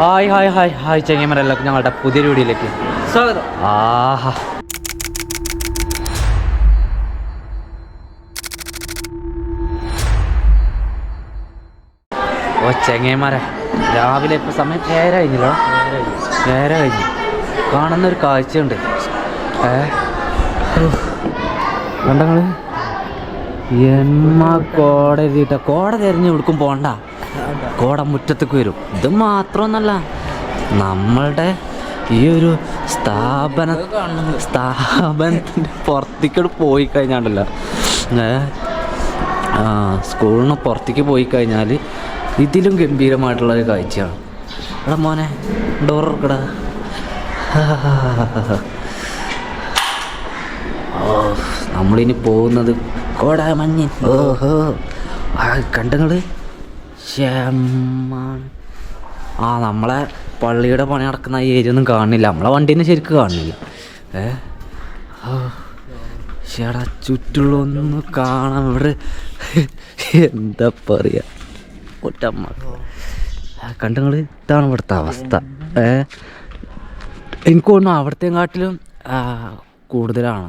Hi hi hi hi ചെങ്ങന്മാരെല്ലാം ഞങ്ങളുടെ പുതിയ വീഡിയോയിലേക്ക് സ്വാഗതം. ആഹാ. ഓ ചെങ്ങന്മാരെ രാവിലെ ഇപ്പൊ സമയം ഏര കഴിഞ്ഞല്ലോ? ഏര കഴിഞ്ഞു. കാണുന്ന ഒരു കാഴ്ചയുണ്ട്. ഏ? കണ്ടങ്ങൾ എമ്മ കോട എഴുതിയിട്ട കോട തിരഞ്ഞു കൊടുക്കും പോണ്ട കോട മുറ്റത്തേക്ക് വരും. ഇത് മാത്രമൊന്നല്ല നമ്മളുടെ ഈ ഒരു സ്ഥാപന സ്ഥാപനത്തിന്റെ പുറത്തേക്കോട് പോയി കഴിഞ്ഞാണ്ടല്ല. സ്കൂളിൽ നിന്ന് പുറത്തേക്ക് പോയി കഴിഞ്ഞാൽ ഇതിലും ഗംഭീരമായിട്ടുള്ള ഒരു കാഴ്ചയാണ്. എടാ മോനെ ഡോർ ഇറക്കടാ നമ്മളിനി പോകുന്നത് കോടാ മഞ്ഞ് ഓഹോ കണ്ടങ്ങൾ ശ്യാമാൻ ആ നമ്മളെ പള്ളിയുടെ പണി നടക്കുന്ന ഈ ഏരിയ ഒന്നും കാണുന്നില്ല നമ്മളെ വണ്ടീനെ ശരിക്കും കാണുന്നില്ല ഏ? ചുറ്റുള്ള ചേടാ ചുറ്റുള്ളൊന്നും കാണാൻ ഇവിടെ എന്താ പറയുക ഒറ്റമ്മ കണ്ടുങ്ങൾ ഇതാണ് ഇവിടുത്തെ അവസ്ഥ. ഏ? എനിക്ക് തോന്നുന്നു അവിടത്തെയും കാട്ടിലും കൂടുതലാണ്.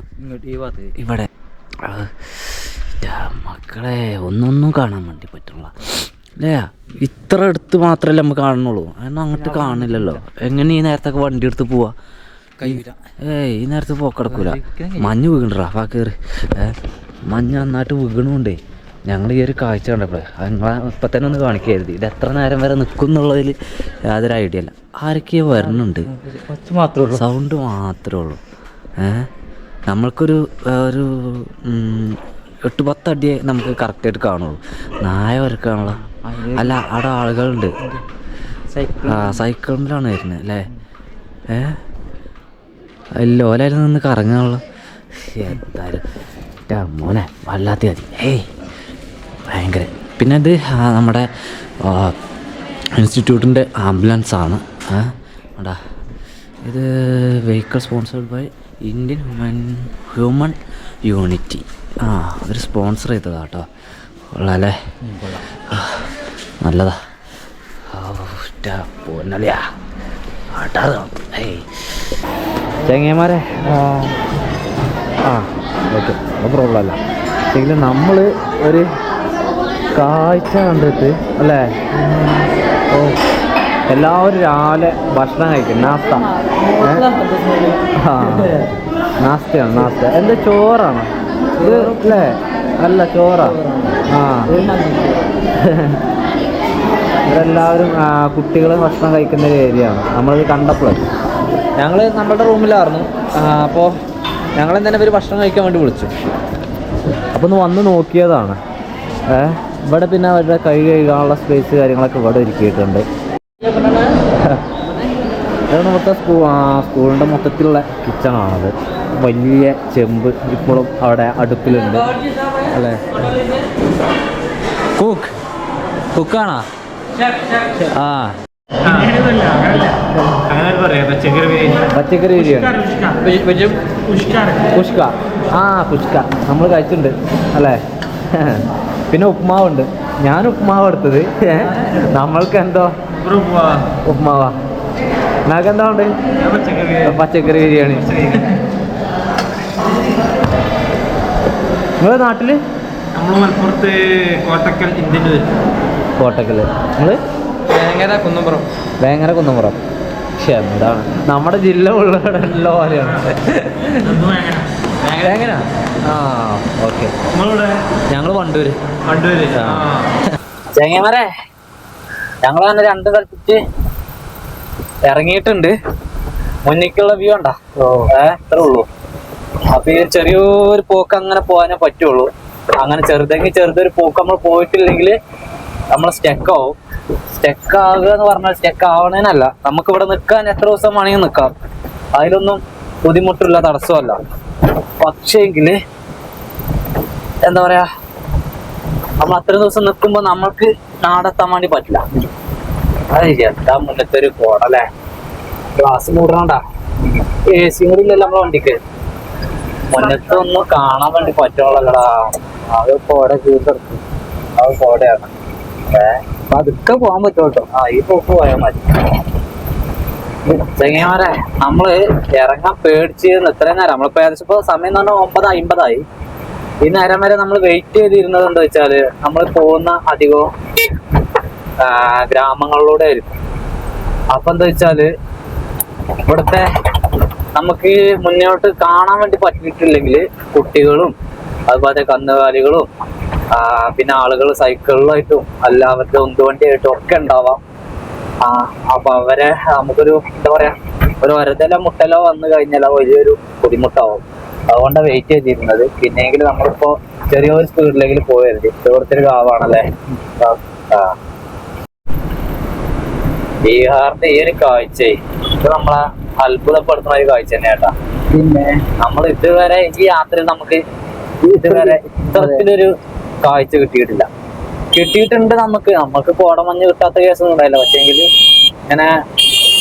ഇവിടെ. മക്കളെ ഒന്നൊന്നും കാണാൻ വേണ്ടി പറ്റുള്ള അല്ലേ ഇത്ര അടുത്ത് മാത്രമല്ലേ നമ്മൾ കാണുന്നുള്ളൂ. അതിനൊന്നും അങ്ങോട്ട് കാണില്ലല്ലോ. എങ്ങനെ ഈ നേരത്തൊക്കെ വണ്ടി എടുത്ത് പോവാ? ഏയ് ഈ നേരത്തെ പോക്കടക്കൂല മഞ്ഞ് വീകണ്ടാ ഫാ കയറി മഞ്ഞ് നന്നായിട്ട് വീകണുണ്ടേ ഞങ്ങൾ ഈ ഒരു കാഴ്ച കണ്ടപ്പോഴേ നിങ്ങളെ ഇപ്പം തന്നെ ഒന്ന് കാണിക്കരുത്. ഇത് എത്ര നേരം വരെ നിൽക്കും എന്നുള്ളതിൽ യാതൊരു ഐഡിയ അല്ല ആരൊക്കെയോ ഉള്ളൂ. സൗണ്ട് മാത്രമേ ഉള്ളൂ. ഏഹ് നമ്മൾക്കൊരു ഒരു എട്ട് പത്ത് അടിയേ നമുക്ക് കറക്റ്റായിട്ട് കാണുള്ളൂ. നായ വരക്കാണല്ലോ അല്ല അവിടെ ആളുകളുണ്ട്. ആ സൈക്കിളിലാണ് വരുന്നത് അല്ലേ? ഏ? അല്ല ഓലായിരുന്നു നിന്ന് കറങ്ങാനുള്ള എന്തായാലും. മോനെ വല്ലാത്ത മതി ഏയ് ഭയങ്കര. പിന്നെ ഇത് നമ്മുടെ ഇൻസ്റ്റിറ്റ്യൂട്ടിന്റെ ആംബുലൻസ് ആണ് ഏ ഇത് vehicle sponsored by Indian human human unity. ആ അവർ സ്പോൺസർ ചെയ്തതാട്ടോ. ഉള്ളല്ലേ കൊള്ളാല്ലേ നല്ലതാ. ചെങ്ങന്മാരെ ആ ഓക്കെ അത് പ്രോബ്ലം അല്ല എങ്കിലും നമ്മൾ ഒരു കാഴ്ച കണ്ടിട്ട് അല്ലേ? ഓ എല്ലാവരും രാവിലെ ഭക്ഷണം കഴിക്കും. നാസ്ത? ആ നാസ്തയാണ് നാസ്ത. എന്താ ചോറാണ്? ഇത് അല്ലേ? അല്ല ചോറാ. ആ. ഇവരെല്ലാവരും കുട്ടികൾ ഭക്ഷണം കഴിക്കുന്ന ഒരു ഏരിയ ആണ്. നമ്മളത് കണ്ടപ്പോൾ ഞങ്ങൾ നമ്മളുടെ റൂമിലായിരുന്നു. അപ്പോൾ ഞങ്ങൾ തന്നെ ഇവർ ഭക്ഷണം കഴിക്കാൻ വേണ്ടി വിളിച്ചു. അപ്പോൾ ഒന്ന് വന്ന് നോക്കിയതാണ്. ഇവിടെ പിന്നെ അവരുടെ കൈ കഴുകാനുള്ള സ്പേസ് കാര്യങ്ങളൊക്കെ ഇവിടെ ഒരുക്കിയിട്ടുണ്ട്. ഇതാണ് മൊത്തം സ്കൂ സ്കൂളിന്റെ മൊത്തത്തിലുള്ള കിച്ചണാണത് വലിയ ചെമ്പ് ഇപ്പോഴും അവിടെ അടുപ്പിലുണ്ട്. അല്ലേ? കുക്ക് കുക്കാണോ ആ. പച്ചക്കറി ബിരിയാണി. കുഷ്ക ആ കുഷ്ക നമ്മൾ കഴിച്ചിട്ടുണ്ട് അല്ലേ? പിന്നെ ഉപ്മാവുണ്ട്. ഞാൻ ഉപ്മാവ് എടുത്തത്. നമ്മൾക്ക് എന്തോ ഉപ്മാവാ. നിങ്ങൾക്ക് എന്താ ഉണ്ട്? പച്ചക്കറി ബിരിയാണി. നിങ്ങളുടെ നാട്ടിൽ? നമ്മൾ മലപ്പുറത്ത് കോട്ടക്കൽ ഇന്ത്യൻ കോട്ടക്കൽ. നിങ്ങൾ വേങ്ങര കുന്നപ്പുറം വേങ്ങര കുന്നമ്പുറം പക്ഷെ എന്താണ്? നമ്മുടെ ജില്ല ഉള്ള പോലെയാണ്. വേങ്ങര. ആ ഓക്കെ. ഞങ്ങൾ വണ്ടൂര്. വണ്ടൂര്. ആ. ചെങ്ങമരെ ഞങ്ങൾ തന്നെ രണ്ട് കളിച്ചിട്ട് ഇറങ്ങിയിട്ടുണ്ട്. മുന്നിക്കുള്ള വ്യൂ ഉണ്ടാ ഏ? ഇത്രേ ഉള്ളൂ. അപ്പൊ ഈ ചെറിയൊരു പോക്ക് അങ്ങനെ പോകാനേ പറ്റുള്ളൂ. അങ്ങനെ ചെറുതെങ്കിൽ ചെറുതൊരു പോക്ക് നമ്മൾ പോയിട്ടില്ലെങ്കിൽ നമ്മൾ സ്റ്റെക്ക് ആവും. സ്റ്റെക്ക് ആകുക എന്ന് പറഞ്ഞാൽ സ്റ്റെക്ക് ആവണേനല്ല. നമുക്ക് ഇവിടെ നിൽക്കാൻ എത്ര ദിവസം വേണമെങ്കിൽ നിൽക്കാം അതിലൊന്നും ബുദ്ധിമുട്ടില്ല തടസ്സമല്ല പക്ഷേങ്കിൽ എന്താ പറയാ നമ്മൾ അത്രയും ദിവസം നിൽക്കുമ്പോൾ നമ്മൾക്ക് നാടെത്താൻ വേണ്ടി പറ്റില്ല. അത് എന്താ മുന്നത്തെ ഒരു കോടല്ലേ ഗ്ലാസ് മൂടണണ്ട? എ സി കൂടി ഇല്ലല്ലോ നമ്മളെ വണ്ടിക്ക്. മുന്നത്തെ ഒന്ന് കാണാൻ വേണ്ടി പറ്റുള്ളടാ അത് കോട കീഴ്തെടുക്കും അത് കോടയാണ്. അതൊക്കെ പോകാൻ പറ്റും കേട്ടോ. ആ ഈ പോക്ക് പോയാൽ മതി. ചെങ്ങന്മാരെ നമ്മൾ ഇറങ്ങാൻ പേടിച്ച് ഇത്രയും നേരം. നമ്മളിപ്പോ ഏകദേശം ഇപ്പൊ സമയം എന്ന് പറഞ്ഞാൽ ഒമ്പത് അമ്പതായി. ഈ നേരം വരെ നമ്മൾ വെയിറ്റ് ചെയ്തിരുന്നത് എന്താ വെച്ചാൽ നമ്മൾ പോകുന്ന അധികവും ഗ്രാമങ്ങളിലൂടെ ആയിരിക്കും. അപ്പൊ എന്താ വെച്ചാൽ ഇവിടുത്തെ നമുക്ക് മുന്നോട്ട് കാണാൻ വേണ്ടി പറ്റിയിട്ടില്ലെങ്കിൽ കുട്ടികളും അതുപോലെ കന്നുകാലികളും പിന്നെ ആളുകൾ സൈക്കിളിലായിട്ടും എല്ലാവരുടെ ഉന്തുവണ്ടിയായിട്ടും ഒക്കെ ഉണ്ടാവാം. ആ അപ്പൊ അവരെ നമുക്കൊരു എന്താ പറയാ ഒരു വരതല മുട്ടലോ വന്നു കഴിഞ്ഞാൽ വലിയൊരു ബുദ്ധിമുട്ടാവും. അതുകൊണ്ടാണ് വെയിറ്റ് ചെയ്തിരുന്നത്. പിന്നെയെങ്കിൽ നമ്മളിപ്പോ ചെറിയൊരു സ്പീഡിലേക്ക് പോയത് ഇവിടുത്തെ ഒരു കാവാണല്ലേ? ബീഹാറിന്റെ ഈ ഒരു കാഴ്ച ഇത് നമ്മളെ അത്ഭുതപ്പെടുത്തുന്ന ഒരു കാഴ്ച തന്നെ കേട്ടാ. പിന്നെ? നമ്മൾ ഇതുവരെ ഈ യാത്ര നമുക്ക് ഇതുവരെ ഇത്തരത്തിലൊരു കാഴ്ച കിട്ടിയിട്ടില്ല. കിട്ടിയിട്ടുണ്ട് നമുക്ക്. നമുക്ക് കോടമഞ്ഞ് കിട്ടാത്ത കേസൊന്നും ഉണ്ടായില്ല. പക്ഷേങ്കിൽ ഇങ്ങനെ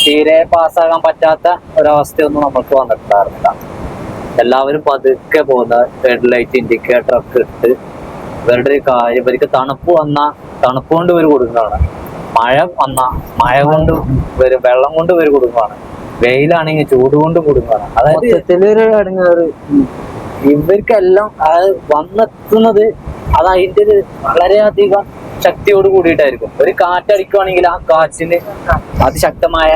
തീരെ പാസ്സാകാൻ പറ്റാത്ത ഒരവസ്ഥയൊന്നും നമുക്ക് വന്നിട്ടുണ്ടായിരുന്നില്ല. എല്ലാവരും പതുക്കെ പോകുന്ന റെഡ് ലൈറ്റ് ഇൻഡിക്കേറ്റർ ഒക്കെ ഇട്ട് ഇവരുടെ ഒരു കാര്യം ഇവർക്ക് തണുപ്പ് വന്ന തണുപ്പ് കൊണ്ട് ഇവർ കൊടുക്കുന്നതാണ്. മഴ വന്ന മഴ കൊണ്ട് ഇവർ വെള്ളം കൊണ്ട് ഇവർ കൊടുക്കുന്നതാണ്. വെയിലാണെങ്കിൽ ചൂട് കൊണ്ട് കൊടുക്കുന്നതാണ്. അതായത് ഇവർക്കെല്ലാം അത് വന്നെത്തുന്നത് അത് അതിന്റെ ഒരു വളരെയധികം ശക്തിയോട് കൂടിയിട്ടായിരിക്കും. ഒരു കാറ്റടിക്കുവാണെങ്കിൽ ആ കാറ്റിന് അതിശക്തമായ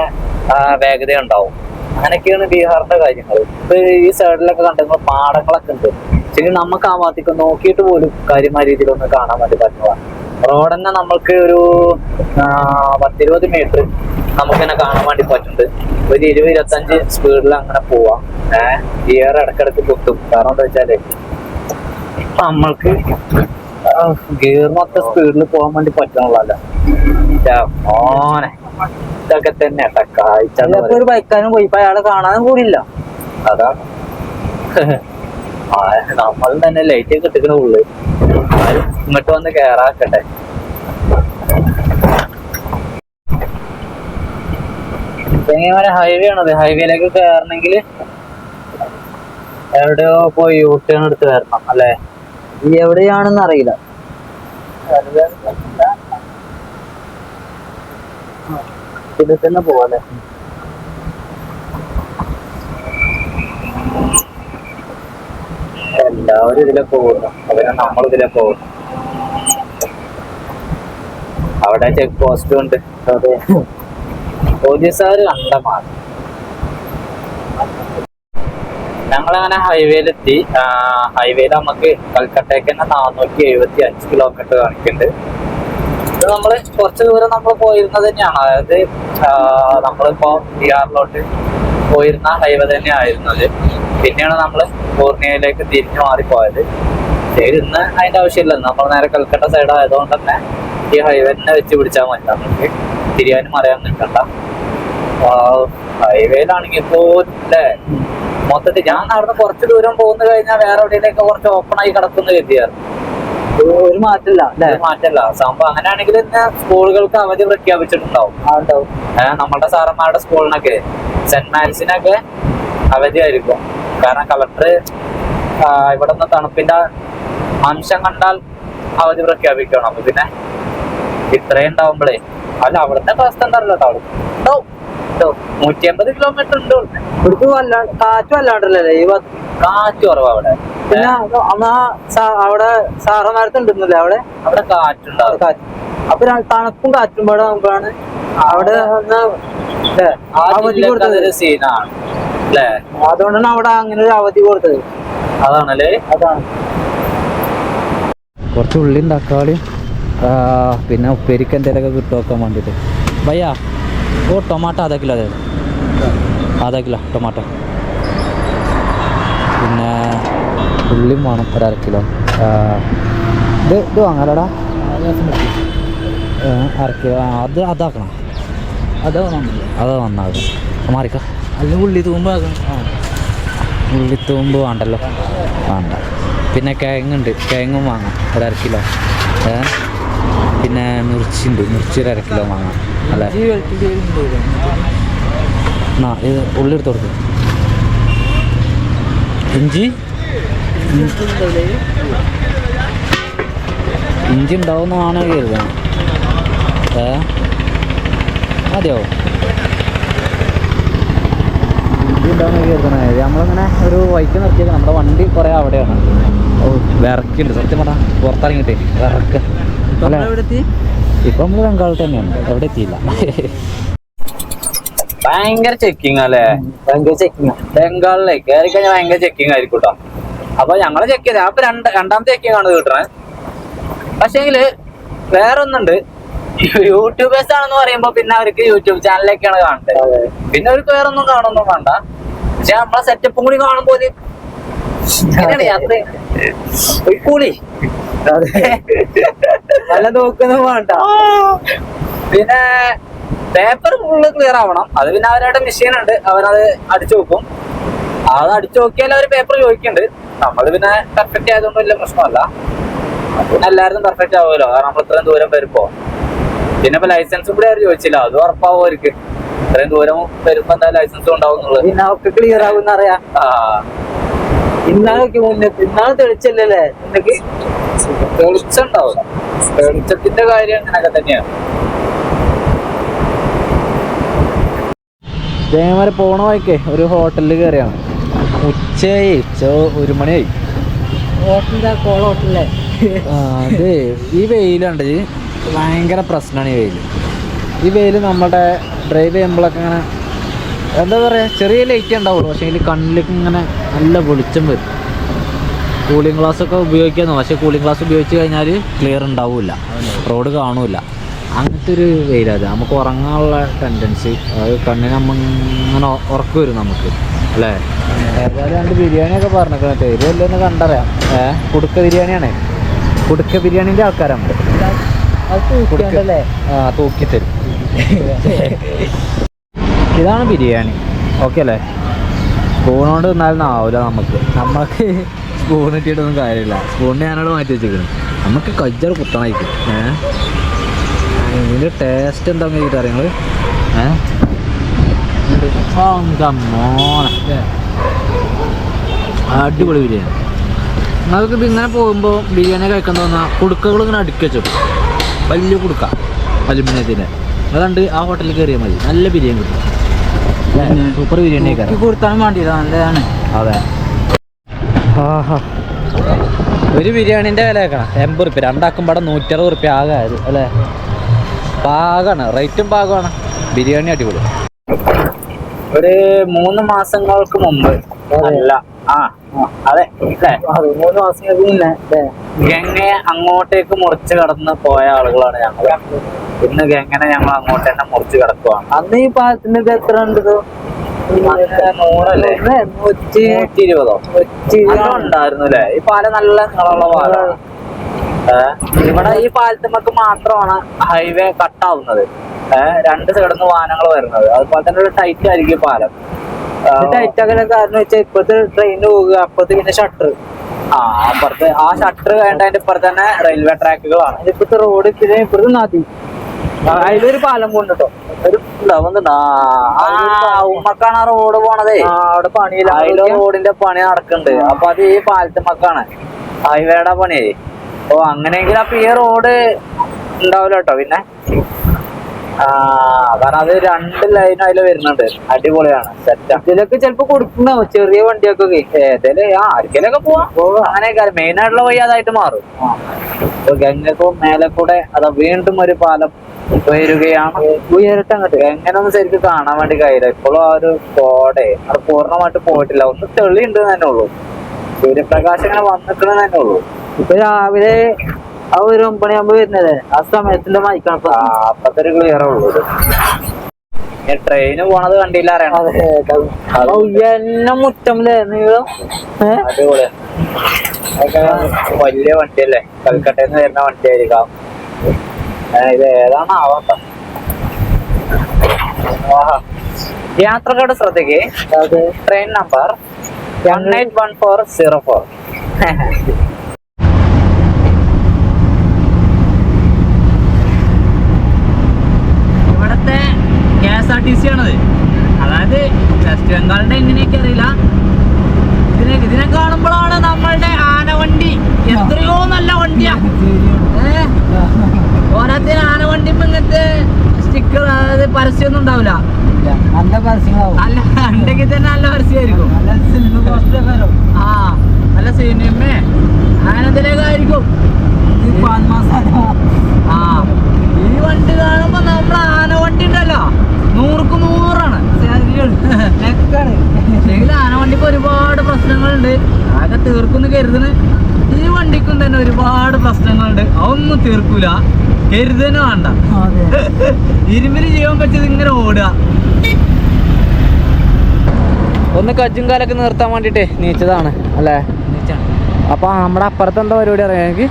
വേഗത ഉണ്ടാവും അങ്ങനെയൊക്കെയാണ് ബീഹാറിന്റെ കാര്യങ്ങൾ ഇപ്പൊ ഈ സൈഡിലൊക്കെ കണ്ടെങ്കിൽ പാടങ്ങളൊക്കെ ഉണ്ട്. ശരി നമുക്ക് ആ ഭാഗത്തേക്ക് നോക്കിയിട്ട് പോലും കാര്യമായ രീതിയിലൊന്നും കാണാൻ വേണ്ടി പറ്റുന്നതാണ് റോഡ് തന്നെ നമ്മൾക്ക് ഒരു പത്തിരുപത് മീറ്റർ നമുക്ക് തന്നെ കാണാൻ വേണ്ടി പറ്റുന്നുണ്ട്. ഒരു ഇരുപത് ഇരുപത്തഞ്ച് സ്പീഡിൽ അങ്ങനെ പോവാം. ഏഹ് ഇയർ ഇടക്കിടക്ക് കുത്തും കാരണം എന്താ വെച്ചാൽ നമ്മൾക്ക് ഗിയർ മൊത്തം സ്പീഡിൽ പോകാൻ വേണ്ടി പറ്റണല്ലോ ഓനെ ഇതൊക്കെ തന്നെ കാഴ്ച ഒരു ബൈക്കാനും പോയി ഇപ്പൊ അയാളെ കാണാനും കൂടില്ല അതാ. നമ്മൾ തന്നെ ലൈറ്റ് ഒക്കെ ഇട്ടിക്കണ ഉള്ളു. ഇങ്ങോട്ട് വന്ന് കേറാക്കട്ടെ. ഹൈവേ ആണത്. ഹൈവേയിലേക്ക് കയറണമെങ്കിൽ എവിടെയോ പോയി യൂട്ടേൺ ടേൺ എടുത്ത് വരണം അല്ലേ? എവിടെയാണെന്ന് അറിയില്ല. ഇതിൽ തന്നെ പോവാല്ലേ എല്ലാവരും ഇതിലെ പോകുന്നു. അവരെ നമ്മൾ ഇതിലെ പോകുന്നു. അവിടെ ചെക്ക് പോസ്റ്റും ഉണ്ട്. പോലീസുകാർ കണ്ടമാണ് ഞങ്ങളങ്ങനെ ഹൈവേയിലെത്തി ഹൈവേയിൽ നമുക്ക് കൽക്കട്ടയ്ക്ക് തന്നെ നാനൂറ്റി എഴുപത്തി അഞ്ച് കിലോമീറ്റർ കാണിക്കുന്നുണ്ട് ഇത് നമ്മൾ കുറച്ച് ദൂരം നമ്മൾ പോയിരുന്നത് തന്നെയാണ്. അതായത് നമ്മളിപ്പോ ബീഹാറിലോട്ട് പോയിരുന്ന ഹൈവേ തന്നെ ആയിരുന്നത് പിന്നെയാണ് നമ്മൾ പൂർണിയയിലേക്ക് തിരിഞ്ഞു മാറിപ്പോയത്. ശരി ഇന്ന് അതിന്റെ ആവശ്യമില്ല. നമ്മൾ നേരെ കൽക്കട്ട സൈഡ് ആയതുകൊണ്ട് തന്നെ ഈ ഹൈവേ തന്നെ വെച്ച് പിടിച്ചാൽ മതി. നമുക്ക് തിരിയാനും അറിയാൻ നിൽക്കണ്ട. ഹൈവേയിലാണെങ്കിൽ ഇപ്പോ അല്ലേ മൊത്തത്തിൽ ഞാൻ നടന്ന് കുറച്ച് ദൂരം പോകുന്ന കഴിഞ്ഞാൽ വേറെ എവിടെയൊക്കെ കുറച്ച് ഓപ്പൺ ആയി കിടക്കുന്ന കരുതിയായിരുന്നു ഒരു മാറ്റമില്ല അല്ലേ? മാറ്റമില്ല. മാറ്റല്ല സംഭവം അങ്ങനെയാണെങ്കിൽ ഇന്ന് സ്കൂളുകൾക്ക് അവധി പ്രഖ്യാപിച്ചിട്ടുണ്ടാവും. നമ്മുടെ സാറന്മാരുടെ സ്കൂളിനൊക്കെ സെന്റ് മാരിസിനൊക്കെ അവധിയായിരിക്കും കാരണം കളക്ടർ ഇവിടെ നിന്ന് തണുപ്പിന്റെ അംശം കണ്ടാൽ അവധി പ്രഖ്യാപിക്കണം. അപ്പൊ പിന്നെ ഇത്രയും ഉണ്ടാവുമ്പോഴേ അല്ല അവിടുത്തെ അവസ്ഥ എന്താ കേട്ടോ അവിടെ ഉണ്ടാവും ഉണ്ടാവും. നൂറ്റി അമ്പത് കിലോമീറ്റർ ഉണ്ടോ. ഇവിടുത്തെ വല്ലാണ്ട് കാറ്റ് വല്ലാണ്ടല്ലേ? ഈ ഭാഗത്ത് കാറ്റ് കുറവാ അവിടെ. പിന്നെ അന്ന് ആ അവിടെ സാറന്മാരത്ത് ഉണ്ടെന്നില്ലേ അവിടെ? അവിടെ കാറ്റുണ്ടാവും. കാറ്റ്. അപ്പൊ തണുപ്പും കാറ്റും പാടെ ആകുമ്പോഴാണ് അവിടെ അവധി കൊടുത്തത്. സീനാണ് അല്ലേ അതുകൊണ്ടാണ് അവിടെ അങ്ങനെ ഒരു അവധി കൊടുത്തത്. അതാണല്ലേ? അതാണ്. കുറച്ച് ഉള്ളിയും തക്കാളിയും പിന്നെ ഉപ്പേരിക്ക് എന്തെങ്കിലുമൊക്കെ കിട്ടുമൊക്കെ വേണ്ടിട്ട്. വേണ്ടിയിട്ട് ഭയ്യാ ഓ ടൊമാറ്റോ അര കിലോ അതെ അര കിലോ ടൊമാറ്റോ പിന്നെ ഉള്ളിയും വേണം ഒരു അര കിലോ. ഇത് ഇത് വാങ്ങാലടാ. അര കിലോ. അത് അതാക്കണം. അതാ അതാ നന്നാകും മാറിക്ക. അല്ലെങ്കിൽ ഉള്ളി തൂമ്പ് ഉള്ളി തൂമ്പ് വേണ്ടല്ലോ. വേണ്ട. പിന്നെ കിഴങ്ങുണ്ട്. കിഴങ്ങും വാങ്ങാം. ഒരു അര കിലോ. ഏ? പിന്നെ മിർച്ചിണ്ട് മിർച്ചി ഒരു അര കിലോ വാങ്ങാം അല്ലേ ആ ഇത് ഉള്ളി എടുത്ത് കൊടുക്കും. ഇഞ്ചി? ഇഞ്ചി ഉണ്ടാവുന്നതാണ് കരുതണം ഏ? അതെയോ ഇഞ്ചി ഉണ്ടാവുന്ന കരുതണേ നമ്മളിങ്ങനെ ഒരു വൈക്ക് നിർത്തിയത് നമ്മുടെ വണ്ടി കുറേ അവിടെയാണ്. ഓ വിറക്കുണ്ട് സത്യം പറഞ്ഞാൽ പുറത്തിറങ്ങിയിട്ടേ വിറക്ക്. ഇപ്പൊ നമ്മൾ ബംഗാളിൽ തന്നെയാണ്. എവിടെ എത്തിയില്ല. ഭയങ്കര ചെക്കിങ് അല്ലേ? ഭയങ്കര ചെക്കിങ് ബംഗാളിലെ കയറി കഴിഞ്ഞാൽ ഭയങ്കര ചെക്കിങ് ആയിരിക്കും കേട്ടോ അപ്പൊ ഞങ്ങൾ ചെക്ക് ചെയ്ത. അപ്പൊ രണ്ട് രണ്ടാമത്തെ ചെക്കിങ് ആണ് കിട്ടണേ. പക്ഷേങ്കിൽ വേറൊന്നുണ്ട്. യൂട്യൂബേഴ്സ് ആണെന്ന് പറയുമ്പോ പിന്നെ അവർക്ക് യൂട്യൂബ് ചാനലൊക്കെയാണ് കാണേണ്ടത് പിന്നെ അവർക്ക് വേറെ ഒന്നും കാണുന്നു വേണ്ട. പക്ഷെ നമ്മളെ സെറ്റപ്പും കൂടി കാണുമ്പോൾ ഇങ്ങനെയാണ് യാത്ര കൂലി നല്ല നോക്കുന്ന വേണ്ട. പിന്നെ പേപ്പർ ഫുള്ള് ക്ലിയർ ആവണം. അത് പിന്നെ അവരുടെ മെഷീൻ ഉണ്ട്. അവരത് അടിച്ചു നോക്കും അത് അടിച്ചു നോക്കിയാൽ അവർ പേപ്പർ ചോദിക്കുന്നുണ്ട് നമ്മൾ പിന്നെ പെർഫെക്റ്റ് ആയതുകൊണ്ട് വലിയ പ്രശ്നമല്ല. പിന്നെ എല്ലാവരും പെർഫെക്റ്റ് ആവുമല്ലോ. കാരണം നമ്മൾ ഇത്രയും ദൂരം വരുമ്പോ. പിന്നെ ഇപ്പൊ ലൈസൻസും കൂടെ അവർ ചോദിച്ചില്ല. അത് ഉറപ്പാവും അവർക്ക്. ഇത്രയും ദൂരം വരുമ്പോ എന്താ ലൈസൻസും ഉണ്ടാവും പിന്നെ ക്ലിയർ ആവും അറിയാം. ആ. ഇന്നാളൊക്കെ മുന്നേ ഇന്നാളെ തെളിച്ചല്ലേ നിനക്ക് തെളിച്ചുണ്ടാവും തെളിച്ചത്തിന്റെ കാര്യം അങ്ങനെയൊക്കെ തന്നെയാണ്. തേങ്ങമാരെ പോണ വഴിക്കേ ഒരു ഹോട്ടലിൽ കയറിയാണ് ഉച്ചയായി. ഉച്ച ഒരു മണിയായി. ഹോട്ടലിന്റെ കോള ഹോട്ടലിലെ അതെ. ഈ വെയിലുണ്ട്. ഭയങ്കര പ്രശ്നമാണ് ഈ വെയിൽ ഈ വെയിൽ നമ്മുടെ ഡ്രൈവ് ചെയ്യുമ്പോഴൊക്കെ ഇങ്ങനെ എന്താ പറയുക ചെറിയ ലൈറ്റ് ഉണ്ടാവുള്ളൂ. പക്ഷേ ഇതിൽ കണ്ണിലേക്ക് ഇങ്ങനെ നല്ല വെളിച്ചം വരും. കൂളിംഗ് ഗ്ലാസ് ഒക്കെ ഉപയോഗിക്കാന്നു. പക്ഷേ കൂളിംഗ് ഗ്ലാസ് ഉപയോഗിച്ച് കഴിഞ്ഞാൽ ക്ലിയർ ഉണ്ടാവില്ല റോഡ് കാണൂല. അങ്ങനത്തെ ഒരു വെയിലാണ് നമുക്ക് ഉറങ്ങാനുള്ള ടെൻഡൻസി അത് കണ്ണിന് നമ്മ ഇങ്ങനെ ഉറക്കു വരും നമുക്ക്. അല്ലേ? ഏതായാലും രണ്ട് ബിരിയാണിയൊക്കെ പറഞ്ഞേക്കണം തരുമല്ലോ കണ്ടറിയാം. ഏ? കുടുക്ക ബിരിയാണിയാണ്. കുടുക്ക ബിരിയാണിന്റെ ആൾക്കാരാണ് അത് തൂക്കിയാണ്ടല്ലേ? ആ തൂക്കി തരും ഇതാണ് ബിരിയാണി. ഓക്കെ അല്ലേ? സ്പൂൺ കൊണ്ട് തിന്നാലൊന്നും ആവില്ല നമുക്ക്. നമുക്ക് സ്പൂൺ ഇട്ടിട്ടൊന്നും കാര്യമില്ല. സ്പൂണിന് ഞാനവിടെ മാറ്റി വെച്ചിരിക്കുന്നു. നമുക്ക് കജ്ജർ കുത്തണായിരിക്കും ഏഹ് ഇതിന്റെ ടേസ്റ്റ് എന്താണെന്ന് ചോദിച്ചിട്ട് അറിയങ്ങൾ അടിപൊളി ബിരിയാണി. നമുക്ക് ഇങ്ങനെ പോകുമ്പോൾ ബിരിയാണി കഴിക്കാൻ തോന്നാ കുടുക്കകൾ ഇങ്ങനെ അടുക്കി വെച്ചു. വലിയ കുടുക്ക. അലുമിനിയത്തിന്റെ അതുകൊണ്ട് ആ ഹോട്ടലിൽ കയറിയാൽ മതി. നല്ല ബിരിയാണി കിട്ടും. സൂപ്പർ ബിരിയാണി കൊടുത്താലും വേണ്ടിയില്ല നല്ലതാണ്. അതെ. ആഹാ. ഒരു ബിരിയാണിന്റെ വില ആക്കണം എൺപത് റുപ്യ രണ്ടാക്കുമ്പോൾ നൂറ്ററുപത് റുപ്യ ആകായത് അല്ലേ? പാകാണ് റേറ്റും പാകമാണ് ബിരിയാണി അടിപൊളി. ഒരു മൂന്ന് മാസങ്ങൾക്ക് മുമ്പ്. അല്ല ആ അതെ മൂന്ന് മാസങ്ങൾക്ക് മുന്നേ ഗംഗയെ അങ്ങോട്ടേക്ക് മുറിച്ച് കടന്ന് പോയ ആളുകളാണ് ഞങ്ങൾ ഇന്ന് എങ്ങനെ ഞങ്ങൾ അങ്ങോട്ട് തന്നെ മുറിച്ച് കിടക്കുവാണ്? അന്ന് ഈ പാലത്തിന്റെ ഇത് എത്ര ഉണ്ടത് ഇത്? അന്ന് നൂറല്ലേ? ഒന്ന് നൂറ്റി നൂറ്റി ഇരുപതോ ഉണ്ടായിരുന്നു അല്ലേ ഈ പാലം നല്ല നീളമുള്ള പാലാണ്. ഇവിടെ ഈ പാലത്തുമ്മക്ക് മാത്രമാണ് ഹൈവേ കട്ടാവുന്നത്. ഏഹ് രണ്ട് സൈഡിൽ നിന്ന് വാഹനങ്ങൾ വരുന്നത്. അതുപോലെ തന്നെ ഒരു ടൈറ്റ് ആയിരിക്കും ഈ പാലം. ടൈറ്റ് ആക്കാൻ കാരണം വെച്ചാൽ ഇപ്പോഴത്തെ ട്രെയിൻ പോകുക അപ്പുറത്ത് പിന്നെ ഷട്ടർ ആ അപ്പുറത്ത് ആ ഷട്ടർ വേണ്ടതിന്റെ ഇപ്പുറത്ത് തന്നെ റെയിൽവേ ട്രാക്കുകളാണ് ഇപ്പോഴത്തെ റോഡ് പിന്നെ ഇപ്പുറത്ത് നദി. അതിലൊരു പാലം കൊണ്ടിട്ടോ. ഒരു ഉമ്മക്കാണ് ആ റോഡ് പോണതേ. അവിടെ പണിയില്ല അതിലെ റോഡിന്റെ പണി നടക്കുന്നുണ്ട് അപ്പൊ അത് ഈ പാലത്തുമ്മക്കാണ്. ഹൈവേടെ പണിയേ അപ്പൊ അങ്ങനെയെങ്കിൽ അപ്പൊ ഈ റോഡ് ഉണ്ടാവില്ല കേട്ടോ പിന്നെ. ആ കാരണം അത് രണ്ട് ലൈൻ അതിൽ വരുന്നുണ്ട്. അടിപൊളിയാണ്. ഇതിലൊക്കെ ചിലപ്പോ കൊടുക്കുന്ന ചെറിയ വണ്ടിയൊക്കെ ഏതേലും ആ ആർക്കെങ്കിലൊക്കെ പോവാം. അങ്ങനെയൊക്കെ മെയിൻ ആയിട്ടുള്ള വഴി അതായിട്ട് മാറും. ഗംഗക്കും മേലെ കൂടെ അതാ വീണ്ടും ഒരു പാലം വരികയാണ് ഉയരട്ടെ അങ്ങോട്ട് എങ്ങനെ ഒന്ന് ശരിക്കും കാണാൻ വേണ്ടി കഴിയില്ല. ഇപ്പോഴും ആ ഒരു കോടെ. അത് പൂർണമായിട്ട് പോയിട്ടില്ല. ഒന്ന് തെളിയുണ്ട് തന്നെ ഉള്ളൂ. സൂര്യപ്രകാശം ഇങ്ങനെ വന്നിട്ടുണ്ട് തന്നെ ഉള്ളൂ. ഇപ്പൊ രാവിലെ ആ ഒരു ഒമ്പണി ആകുമ്പോ വരുന്നത് ആ സമയത്തിന്റെ മയക്കണം അപ്പത്തെ ഒരു ക്ലിയർ ഉള്ളൂ ട്രെയിന് പോണത് കണ്ടില്ല അറിയണം. എന്നെ മുറ്റമില്ലേ നീളം? വലിയ വണ്ടിയല്ലേ? കൽക്കട്ടയിൽ നിന്ന് വരുന്ന വണ്ടിയായിരിക്കാം. ഇത് ഏതാണ് ആവാത്ത യാത്രക്കാരുടെ ശ്രദ്ധയ്ക്ക് train number one eight one four zero four ഇവിടത്തെ K S R T C ആണത്. അതായത് വെസ്റ്റ് ബംഗാളിന്റെ എങ്ങനെയൊക്കെ അറിയില്ല. ഇതിനെ ഇതിനെ കാണുമ്പോഴാണ് നമ്മളുടെ ആനവണ്ടി. എത്രയോ നല്ല വണ്ടിയാ. ഏ? പോരാത്തിന് ആനവണ്ടി ഇങ്ങനത്തെ സ്റ്റിക്കർ അതായത് പരസ്യമൊന്നും ഉണ്ടാവില്ല നല്ല പരസ്യങ്ങളാവും. അല്ല ഉണ്ടെങ്കിൽ തന്നെ നല്ല പരസ്യമായിരിക്കും. നല്ല സിനിമ പോസ്റ്ററൊക്കെ ആ നല്ല സിനിമ. അങ്ങനത്തിലേക്ക് ആയിരിക്കും ആ ഈ വണ്ടി കാണുമ്പോ നമ്മളെ ആന വണ്ടി ഉണ്ടല്ലോ. നൂറുക്ക് നൂറാണ്. അല്ലെങ്കിൽ ആന വണ്ടിക്ക് ഒരുപാട് പ്രശ്നങ്ങളുണ്ട്. ആകെ തീർക്കുന്നു കരുതുന്നു. ഈ വണ്ടിക്കും തന്നെ ഒരുപാട് പ്രശ്നങ്ങളുണ്ട്. അതൊന്നും തീർക്കൂല. കരുതന്നെ വേണ്ട. അതെ. ഇരുമ്പിന് ചെയ്യാൻ പറ്റിയത് ഇങ്ങനെ ഓടുക. ഒന്ന് കജ്ജും കാലൊക്കെ നിർത്താൻ വേണ്ടിട്ടേ നീച്ചതാണ് അല്ലേ? അപ്പൊ നമ്മുടെ അപ്പുറത്ത് എന്താ പരിപാടി അറിയാം എനിക്ക്?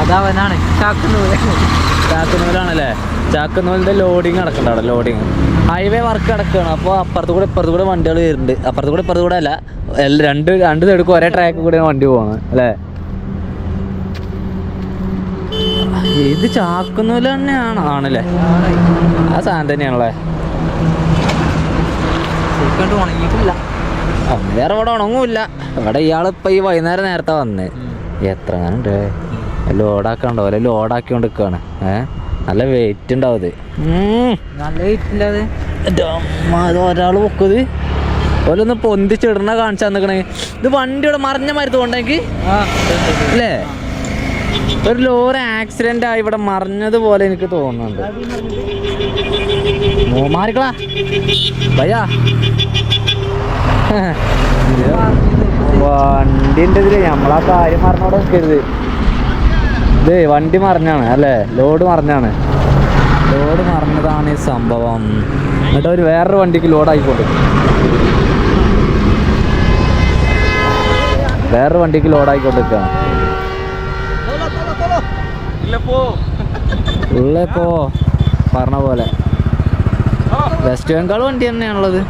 അതവനാണ് ചാക്കുന്നൂലിന്റെ ചാക്കുനൂലാണല്ലേ? ചാക്കുനൂലിന്റെ ലോഡിങ് നടക്കണ്ട അവിടെ ലോഡിങ് ഹൈവേ വർക്ക് നടക്കുകയാണ്. അപ്പോൾ അപ്പുറത്ത് കൂടെ ഇപ്പുറത്ത് കൂടെ വണ്ടികൾ വരുന്നുണ്ട്. അപ്പുറത്ത് കൂടെ ഇപ്പുറത്ത് കൂടെ അല്ല രണ്ട് രണ്ട് സൈഡിൽ ഒരേ ട്രാക്ക് കൂടെ വണ്ടി പോകുന്നത് അല്ലേ? ഇത് ചാക്കുന്നൂല തന്നെയാണ് ആണല്ലേ? ആ സാധനം തന്നെയാണല്ലേ? ഉണങ്ങിയിട്ടില്ല. വേറെ ഇവിടെ ഉണങ്ങൂല്ല. ഇവിടെ ഇയാളിപ്പോ ഈ വൈകുന്നേരം നേരത്തെ വന്ന്. എത്ര ഉണ്ട്? ലോഡാക്കണ്ടോ? അല്ലെ ലോഡാക്കിക്കൊണ്ട് നിൽക്കുകയാണ് ഏഹ് നല്ല വെയിറ്റ് ഉണ്ടാവും ഇത്. നല്ല വെയിറ്റില്ല ഇല്ലാതെ ഒരാൾ പൊക്കത്. ഓലൊന്ന് പൊന്തിച്ചിടണ കാണിച്ചാ നിക്കണേ. ഇത് വണ്ടി ഇവിടെ മറിഞ്ഞ മരുത്ത് കൊണ്ടെങ്കിൽ അല്ലേ? ഒരു ലോറി ആക്സിഡന്റ് ആയി ഇവിടെ മറിഞ്ഞത് പോലെ എനിക്ക് തോന്നുന്നുണ്ട്. മാറിക്കളാ വണ്ടിന്റെ വണ്ടിന്റെ ഇതിൽ നമ്മളാ കാര്യം മറന്നോടെ നിൽക്കരുത് ഇത് വണ്ടി മറിഞ്ഞാണ് അല്ലേ? ലോഡ് മറിഞ്ഞാണ്. ലോഡ് മറിഞ്ഞതാണ് ഈ സംഭവം. എന്നിട്ട് ഒരു വേറൊരു വണ്ടിക്ക് ലോഡ് ആയിക്കോട്ടെ വേറൊരു വണ്ടിക്ക് ലോഡ് ആയിക്കൊണ്ടിരിക്കുകയാണ് ഉള്ളേ പോ പറഞ്ഞ പോലെ. വെസ്റ്റ് ബംഗാൾ വണ്ടി തന്നെയാണുള്ളത്.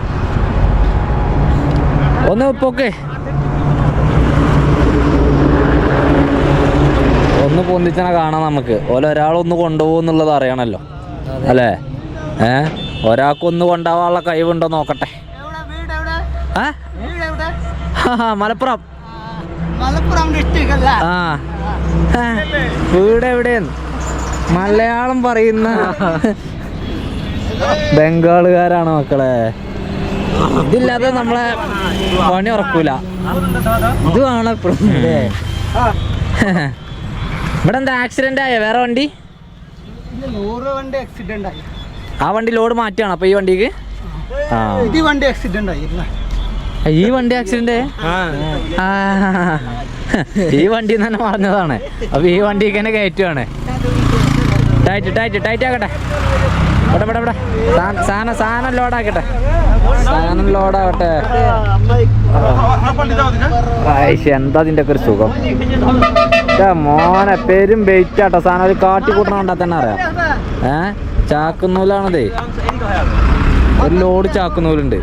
ഒന്ന് പൊക്കെ. ഒന്ന് പൊന്തിച്ചന കാണാം നമുക്ക്. ഓല ഒരാളൊന്ന് കൊണ്ടുപോകുന്നുള്ളത് അറിയണല്ലോ. അല്ലേ? ഏ? ഒരാൾക്കൊന്ന് കൊണ്ടാവാനുള്ള കഴിവുണ്ടോ നോക്കട്ടെ. മലപ്പുറം. മലപ്പുറം ഡിസ്ട്രിക്ട് അല്ല? ആ. ആ, വീട് എവിടെയാണ് മലയാളം പറയുന്ന ബംഗാളുകാരാണ് മക്കളെ. ഇതില്ലാതെ നമ്മളെ പണി ഉറക്കൂല. ഇത് വേണം എപ്പോഴും ഇവിടെ എന്താ ആക്സിഡന്റ് ആയോ? വേറെ വണ്ടി? ആ വണ്ടി ലോഡ് മാറ്റിയാണ്? അപ്പൊ ഈ വണ്ടിക്ക്? ആ. വണ്ടി ആക്സിഡന്റ് ആയി ഈ വണ്ടി ആക്സിഡന്റ് ഈ വണ്ടി തന്നെ പറഞ്ഞതാണ്. അപ്പൊ ഈ വണ്ടി തന്നെ കയറ്റുവാണ്. ടൈറ്റ് ടൈറ്റ് ടൈറ്റ് ആക്കട്ടെ. ഇവിടെ ഇവിടെ ഇവിടെ. സാ- സാധനം സാധനം ലോഡാക്കട്ടെ സാധനം ലോഡാവട്ടെ എന്താ അതിന്റെ ഒക്കെ ഒരു സുഖം? മോനെ പേരും ബെയ്റ്റാട്ടോ സാധനം ഒരു കാട്ടി കൂട്ടണുണ്ടാ തന്നെ അറിയാം. ഏ? ചാക്കുന്നൂലാണതേ. ഒരു ലോഡ് ചാക്കുന്നൂലുണ്ട്.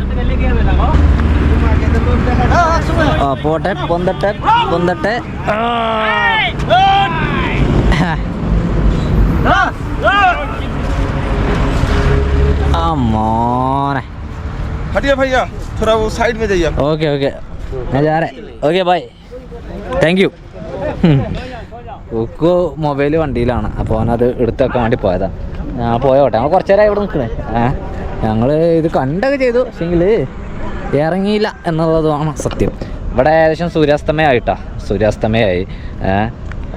ആ പോട്ടെ പൊന്തട്ടെ പൊന്തട്ടെ ആ. ആ മോനെ हटिए भैया थोड़ा वो साइड में जाइए आप। ഓക്കെ ഓക്കെ ഞാൻ ചാരെ okay bye thank U ഉക്കു mobile വണ്ടിയിലാണ് അപ്പോൾ അവനത് എടുത്ത് വെക്കാൻ വേണ്ടി പോയതാ ഞാൻ പോയോട്ടെ ഞങ്ങൾ കുറച്ച് നേരം ഇവിടെ നിൽക്കണേ ഏ ഞങ്ങൾ ഇത് കണ്ടൊക്കെ ചെയ്തു പക്ഷെങ്കിൽ ഇറങ്ങിയില്ല എന്നുള്ളതുമാണ് സത്യം. ഇവിടെ ഏകദേശം സൂര്യാസ്തമയമായിട്ടാ സൂര്യാസ്തമയമായി ഏ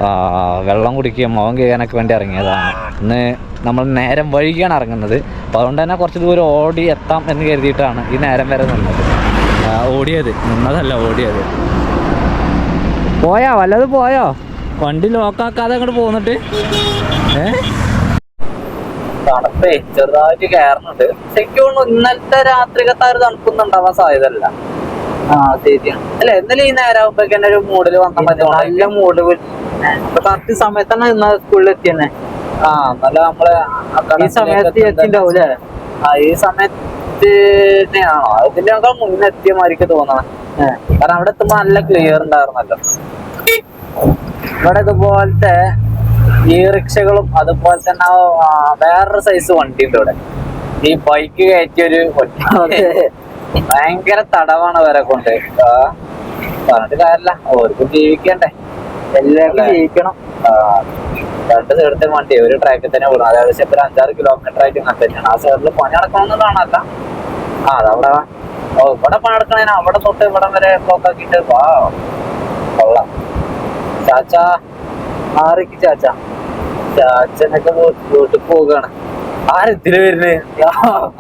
ആ, വെള്ളം കുടിക്കുകയും മുഖം കഴുകാനൊക്കെ വേണ്ടി ഇറങ്ങിയതാണ്. ഇന്ന് നമ്മൾ നേരം വൈകിയാണ് ഇറങ്ങുന്നത്. അപ്പോൾ അതുകൊണ്ട് തന്നെ കുറച്ച് ദൂരം ഓടി എത്താം എന്ന് കരുതിയിട്ടാണ് ഈ നേരം വരെ നിന്നത്. ഓടിയത്. നിന്നതല്ല ഓടിയത്. പോയാ? വല്ലത് പോയോ? വണ്ടി ലോക്കാക്കാതെ അങ്ങോട്ട് പോന്നിട്ട്? തണുപ്പേ ചെറുതായിട്ട് കയറുന്നുണ്ട്. ശരിക്കും ഇന്നലത്തെ രാത്രികത്തെ ഒരു തണുപ്പൊന്നും ഉണ്ടാവാൻ സാധ്യതയല്ല. ആ. ശരിയാണ്. അല്ല എന്നാലും ഈ നേരം ആകുമ്പോഴേക്ക് ഒരു മൂഡിൽ വന്നാൽ മതി നല്ല മൂഡ് കറക്റ്റ് സമയത്താണ് ഇന്ന് സ്കൂളിൽ എത്തിയെന്നെ. ആ നല്ല നമ്മളെ ഈ സമയത്ത് എത്തിണ്ടാവൂലേ ആ ഈ സമയത്ത് ആണോ അതിന്റെ മുന്നേ മുന്നെത്തിയ മാതിരിക്ക് തോന്നണം. കാരണം അവിടെ എത്തുമ്പോ നല്ല ക്ലിയർ ഉണ്ടായിരുന്നല്ലോ. ഇവിടെ ഇതുപോലത്തെ ഈ റിക്ഷകളും അതുപോലെ തന്നെ വേറൊരു സൈസ് വണ്ടി ഉണ്ട് ഇവിടെ. ഈ ബൈക്ക് കയറ്റിയൊരു ഒരു ഭയങ്കര തടവാണ് അവരെ കൊണ്ട്. പറഞ്ഞിട്ട് കാര്യമില്ല. ഓർക്കും ജീവിക്കണ്ടേ. എല്ലാവർക്കും ജീവിക്കണം. രണ്ട് സൈഡത്തെ വണ്ടി. ഒരു ട്രാക്കിൽ തന്നെ വിടും അതായത് ഒരു അഞ്ചാറ് കിലോമീറ്റർ ആയിട്ട് അങ്ങനെ തന്നെയാണ്. ആ സൈഡിൽ പണി നടക്കണമെന്ന് കാണാല്ല ആ അതവിടെ ഓ ഇവിടെ പണിയെടുക്കണേ അവിടെ തൊട്ട് ഇവിടെ വരെ ബ്ലോക്കാക്കിട്ട് വാ. കൊള്ളാം. ചാച്ചാ. ആറിക്ക് ചാച്ച? ചാച്ചനൊക്കെ വീ- വീട്ടിൽ പോവുകയാണ്. ആരെത്തിൽ വരുന്നേ?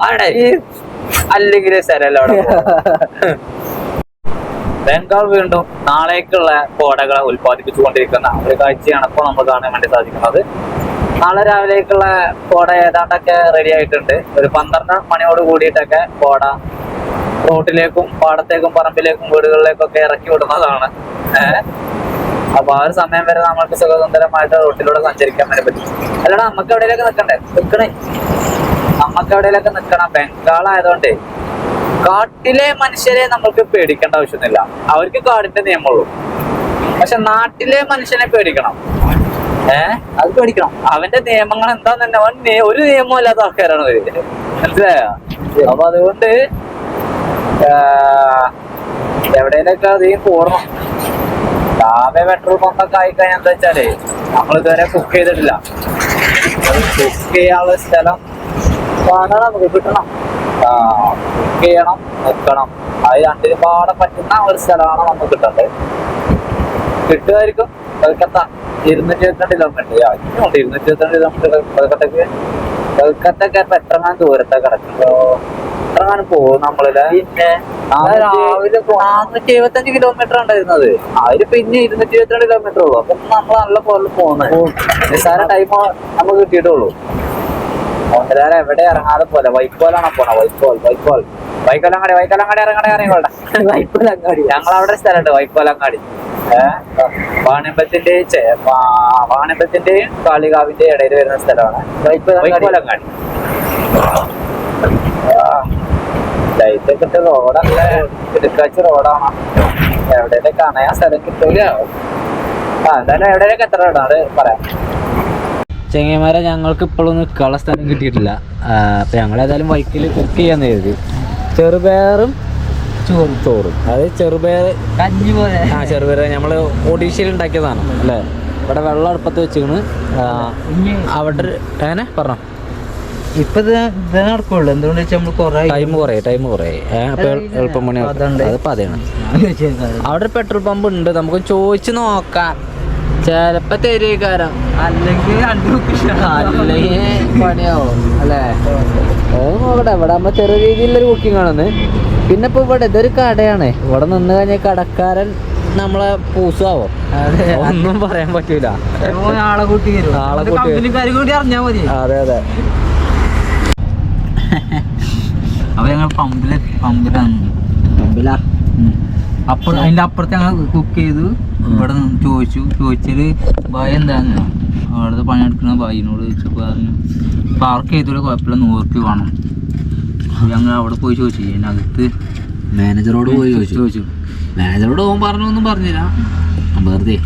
ആടെ. അല്ലെങ്കിൽ സ്ഥലമല്ല അവിടെ ബംഗാൾ വീണ്ടും നാളേക്കുള്ള കോടകളെ ഉൽപ്പാദിപ്പിച്ചുകൊണ്ടിരിക്കുന്ന ഒരു കാഴ്ചയാണ് ഇപ്പോൾ നമ്മൾ കാണാൻ വേണ്ടി സാധിക്കുന്നത്. നാളെ രാവിലേക്കുള്ള കോട ഏതാണ്ടൊക്കെ റെഡി ആയിട്ടുണ്ട്. ഒരു പന്ത്രണ്ട് മണിയോട് കൂടിയിട്ടൊക്കെ കോട റോട്ടിലേക്കും പാടത്തേക്കും പറമ്പിലേക്കും വീടുകളിലേക്കൊക്കെ ഇറക്കി വിടുന്നതാണ്. അപ്പൊ ആ ഒരു സമയം വരെ നമ്മൾക്ക് സുഖസുന്ദരമായിട്ട് റോട്ടിലൂടെ സഞ്ചരിക്കാൻ വരെ പറ്റും. അല്ലാണ്ട് നമുക്ക് എവിടെയൊക്കെ നിൽക്കണ്ടേ നിൽക്കണേ നമുക്ക് എവിടെയൊക്കെ നിൽക്കണം ബംഗാൾ ആയതുകൊണ്ട് കാട്ടിലെ മനുഷ്യരെ നമ്മൾക്ക് പേടിക്കേണ്ട ആവശ്യമൊന്നുമില്ല. അവർക്ക് കാടിന്റെ നിയമമുള്ളൂ. പക്ഷെ നാട്ടിലെ മനുഷ്യനെ പേടിക്കണം. ഏഹ് അത് പേടിക്കണം. അവന്റെ നിയമങ്ങൾ എന്താന്ന് തന്നെ അവൻ ഒരു നിയമവും ഇല്ലാത്ത ആൾക്കാരാണ് അവർ മനസ്സിലായോ? അപ്പൊ അതുകൊണ്ട് എവിടെയൊക്കെ അധികം കൂടണം രാവിലെ പെട്രോൾ പമ്പൊക്കെ ആയിക്കഴിഞ്ഞാൽ എന്താ വെച്ചാൽ നമ്മൾ ഇതുവരെ കുക്ക് ചെയ്തിട്ടില്ല. കുക്ക് ചെയ്യാനുള്ള സ്ഥലം കാണണം നമുക്ക് കിട്ടണം. കുക്ക് ചെയ്യണം നിൽക്കണം. അത് രണ്ടിനും പാടെ പറ്റുന്ന ഒരു സ്ഥലമാണ് നമുക്ക് കിട്ടേണ്ടത്. കിട്ടുമായിരിക്കും. കൊൽക്കത്ത ഇരുന്നൂറ്റി ഇരുപത്തിരണ്ട് കിലോമീറ്റർ ഇരുന്നൂറ്റി ഇരുപത്തിരണ്ട് കിലോമീറ്റർ കൊൽക്കത്തക്ക് കൊൽക്കത്തക്ക് ഇപ്പൊ എത്രങ്ങാനും ദൂരത്തെ കിടക്കുന്നുണ്ടോ എത്രങ്ങാനും പോകും നമ്മളിൽ? പിന്നെ രാവിലെ നാനൂറ്റി എഴുപത്തഞ്ച് കിലോമീറ്റർ ഉണ്ടായിരുന്നത് അതിൽ പിന്നെ ഇരുന്നൂറ്റി ഇരുപത്തിരണ്ട് കിലോമീറ്റർ ഉള്ളു. അപ്പൊ നമ്മൾ നല്ല പോലെ പോകുന്നത്. നിസ്സാര ടൈം നമുക്ക് കിട്ടിയിട്ടുള്ളൂ. ഒന്നരാറ് എവിടെ ഇറങ്ങാതെ പോലെ? വൈക്കോലാണ് പോണ വൈക്കോൽ വൈക്കോൽ. വൈക്കോലങ്ങാടി വൈക്കോലങ്ങാടി ഇറങ്ങണേ അറിയാം വൈക്കോലങ്ങാടി ഞങ്ങൾ അവിടെ സ്ഥലമുണ്ട് വൈക്കോലങ്ങാടി വാണിമ്പത്തിന്റെ വാണിമ്പത്തിന്റെയും കാളികാവിന്റെ ഇടയിൽ വരുന്ന സ്ഥലമാണ്. ലൈറ്റൊക്കെ റോഡല്ല? ഇടുക്കാച്ച റോഡാണ്. എവിടെയൊക്കെ കാണാൻ സ്ഥലം കിട്ടൂല. ആ എന്തായാലും എവിടെയൊക്കെ എത്ര റോഡാണ് പറയാം. ചെങ്ങന്മാരെ ഞങ്ങൾക്ക് ഇപ്പോഴും നിൽക്കാനുള്ള സ്ഥലം കിട്ടിയിട്ടില്ല. അപ്പം അപ്പൊ ഞങ്ങൾ ഏതായാലും ബൈക്കിൽ കുക്ക് ചെയ്യാന്ന് കരുതി. ചെറുപയറും ചോറും. ചോറും. അത് ചെറുപയർ കഞ്ഞി പോലെ ആ ചെറുപയർ നമ്മൾ ഒഡീഷയിൽ ഉണ്ടാക്കിയതാണ് അല്ലേ? ഇവിടെ വെള്ളം അടുപ്പത്ത് വെച്ചിരുന്നു അവിടെ അങ്ങനെ ഏനെ പറഞ്ഞോ. ഇപ്പൊ നടക്കുള്ളൂ. എന്തുകൊണ്ട് വെച്ചാൽ നമ്മൾ കൊറേ ടൈം കുറേ ടൈം കുറേ. അപ്പൊ എളുപ്പം പണി അതുണ്ട്. അത് പതയാണ് അവിടെ പെട്രോൾ പമ്പ് ഉണ്ട്. നമുക്ക് ചോദിച്ചു നോക്കാം. ചിലപ്പോ തരുകാരം അല്ലെങ്കിൽ അല്ലെങ്കിൽ പണിയാവും അല്ലേ? നോക്കട്ടെ. ഇവിടെ ആകുമ്പോ ചെറിയ രീതിയിലൊരു ബുക്കിംഗ് ആണെന്ന്. പിന്നെ ഇപ്പൊ ഇവിടെ ഇതൊരു കടയാണ്. ഇവിടെ നിന്ന് കഴിഞ്ഞാൽ കടക്കാരൻ നമ്മളെ പൂസാവോ? ഒന്നും പറയാൻ പറ്റൂല. കൂട്ടി കൂട്ടി മതി. അതെ അതെ. അപ്പൊ ഞങ്ങൾ പമ്പിൽ പമ്പിലാണ്. പമ്പിലാ? അപ്പോൾ അതിന്റെ അപ്പുറത്ത് ഞങ്ങൾ കുക്ക് ചെയ്തു. ഇവിടെ ചോദിച്ചു. ചോദിച്ചത് ഭായി എന്താന്ന്? അവിടുത്തെ പണിയെടുക്കുന്ന ഭായിനോട് ചോദിച്ചു പറഞ്ഞു പാർക്ക് ചെയ്തോളൂ കുഴപ്പമില്ല. നൂറുപ്യ വേണം. ഞങ്ങൾ അവിടെ പോയി ചോദിച്ചു. അതിനകത്ത് മാനേജറോട് പോയി ചോദിച്ചു. ചോദിച്ചു. മാനേജറോട് ഓൻ പറഞ്ഞു ഒന്നും പറഞ്ഞില്ല വെറുതെ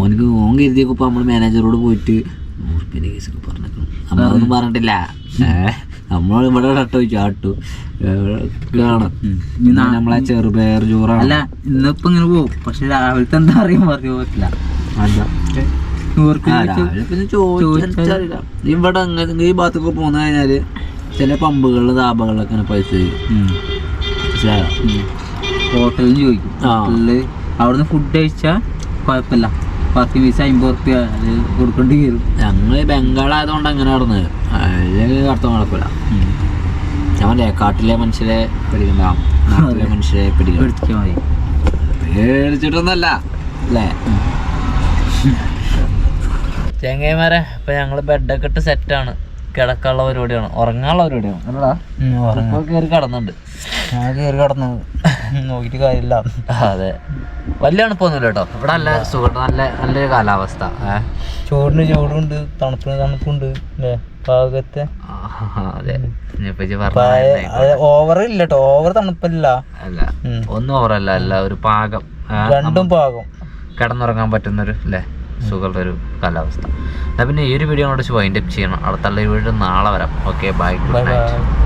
ഓനക്ക് ഓൻ കരുതിയൊക്കെ ഇപ്പൊ നമ്മൾ മാനേജറോട് പോയിട്ട് നൂറുപ്യന്റെ കേസൊക്കെ പറഞ്ഞേക്കണം നമ്മളൊന്നും പറഞ്ഞിട്ടില്ല. നമ്മൾ ഇവിടെ ഷട്ട് ചാട്ടു കാണാം നമ്മളെ ചെറുപയർ ചോറാണ്. അല്ല ഇന്നിപ്പോ ഇങ്ങനെ പോകും പക്ഷെ രാവിലത്തെ എന്താ അറിയാൻ പറഞ്ഞു പറ്റില്ല ഇവിടെ ഈ ഭാഗത്തൊക്കെ പോന്നു കഴിഞ്ഞാൽ ചില പമ്പുകളിൽ ധാബകളിലൊക്കെ ഇങ്ങനെ പൈസ. മനസ്സിലായോ? ഹോട്ടലിൽ ചോദിക്കും. ഹോട്ടലിൽ അവിടുന്ന് ഫുഡ് കഴിച്ചാൽ കുഴപ്പമില്ല. പത്ത് പീസ് അമ്പത് റുപ്യ അത് കൊടുക്കേണ്ടി വരും. ഞങ്ങൾ ബംഗാൾ ആയതുകൊണ്ട് അങ്ങനെ നടന്നത് അതിൽ അർത്ഥം കുഴപ്പമില്ല. ഞാൻ പറയാം കാട്ടിലെ മനുഷ്യരെ പിടിക്കണ്ടാവും നാട്ടിലെ മനുഷ്യരെ പിടിക്കണം പേടിച്ചിട്ടൊന്നല്ല അല്ലേ? ചെങ്ങൈമാരെ ഇപ്പം ഞങ്ങൾ ബെഡൊക്കെ ഇട്ട് സെറ്റാണ് കിടക്കാനുള്ള പരിപാടിയാണ് ഉറങ്ങാനുള്ള പരിപാടിയാണ് അല്ലടാ ഇപ്പൊ കയറി കടന്നുണ്ട്. ഞാൻ കയറി കടന്നു. നോക്കിയിട്ട് കാര്യമില്ല. അതെ. വലിയ തണുപ്പൊന്നുമില്ല കേട്ടോ. ഇവിടെ നല്ല സുഖം നല്ല നല്ലൊരു കാലാവസ്ഥ. ചൂടിന് ചൂടുണ്ട് തണുപ്പിന് തണുപ്പുണ്ട് പാകത്തെ. അതെ. ഓവർ ഇല്ല കേട്ടോ. ഓവർ തണുപ്പില്ല. അല്ല ഒന്നും ഓവറല്ല അല്ല. ഒരു പാകം. രണ്ടും പാകം. കിടന്നുറങ്ങാൻ പറ്റുന്നൊരു അല്ലേ? സുഖമുള്ള ഒരു കാലാവസ്ഥ. എന്നാൽ പിന്നെ ഈ ഒരു വീഡിയോ കൊണ്ട് വൈൻഡപ്പ് ചെയ്യണം. അടുത്തുള്ള വീഡിയോ നാളെ വരാം. Okay bye good night bye